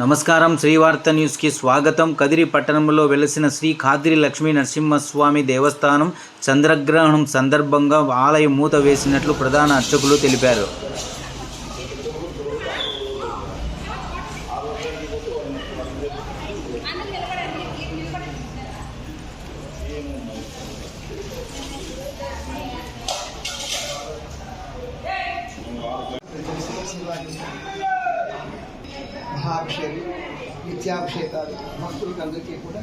నమస్కారం. శ్రీవార్త న్యూస్కి స్వాగతం. కదిరి పట్టణంలో వెలసిన శ్రీ ఖాద్రి లక్ష్మీ నరసింహస్వామి దేవస్థానం చంద్రగ్రహణం సందర్భంగా ఆలయం మూత వేసినట్లు ప్రధాన అర్చకులు తెలిపారు. మహాభిషేకం నిత్యాభిషేకాలు భక్తులకు అందరికీ కూడా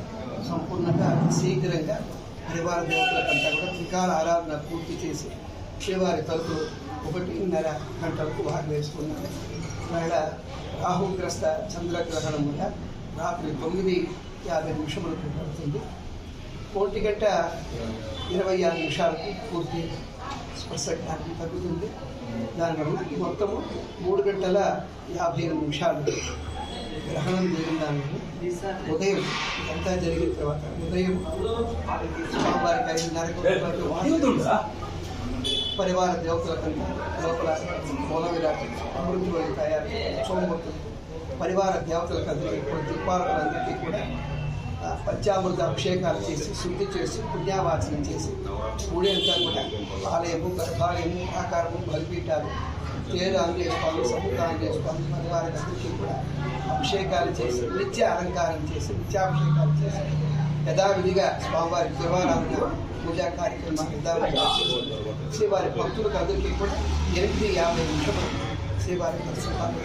సంపూర్ణంగా శీఘ్రంగా పరివార దేవతలకంతా కూడా త్రికాల ఆరాధన పూర్తి చేసి శ్రీవారి తలుపులు ఒకటిన్నర గంటలకు వారు వేసుకున్నారు. వేళ రాహుగ్రస్త చంద్రగ్రహణం వల్ల రాత్రి తొమ్మిది యాభై నిమిషములకు పడుతుంది. ఒంటి గంట ఇరవై ఆరు నిమిషాలకు పూర్తి స్పర్శ జ్ఞానం తగ్గుతుంది. దానివల్ల మొత్తము మూడు గంటల యాభై ఎనిమిది నిమిషాలు గ్రహణం జరిగిన దానివల్ల ఉదయం అంతా జరిగిన తర్వాత ఉదయం స్వామివారికి ఐదున్నరకు పరివార దేవతలకంతా లోపల మూల విరాట్ అమృతి వరకు తయారు సోమమూర్తులు పరివార దేవతలకందరికీ కూడా దీపాలకందరికీ కూడా పంచామృత అభిషేకాలు చేసి శుద్ధి చేసి పుణ్యావాచనం చేసి గుడి అంతా కూడా ఆలయము గర్భాలయము ఆకారము బలిపీఠాలు తేరు ఆంజనేయస్వామి సముద్ర ఆంజనేయస్వామి పరివారందరికీ కూడా అభిషేకాలు చేసి నిత్య అలంకారం చేసి నిత్యాభిషేకాలు చేసి యథావిధిగా స్వామివారి దేవాలయంలో పూజా కార్యక్రమాలు యథావిధిగా చేసి శ్రీవారి భక్తులకు అందరికీ కూడా ఎనిమిది యాభై నిమిషములు శ్రీవారి దర్శనాలు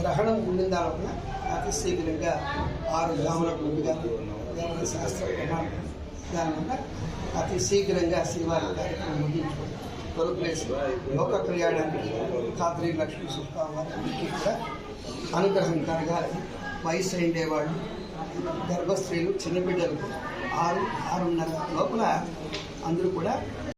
గ్రహణం ఉండిన దానివల్ల అతి శీఘ్రంగా ఆరు గ్రాములకు ముందుగా దేవత శాస్త్ర ప్రమాణం. దానివల్ల అతి శీఘ్రంగా శ్రీవారి కార్యక్రమం ముగించుకుంటాం తొలుపులేసి లోక కళ్యాణానికి కాత్రి లక్ష్మీ సుఖావారికి కూడా అనుగ్రహం కలగాలి వయసు ఉండేవాళ్ళు గర్భస్త్రీలు చిన్నబిడ్డలకు ఆరు ఆరున్నర లోపల అందరూ కూడా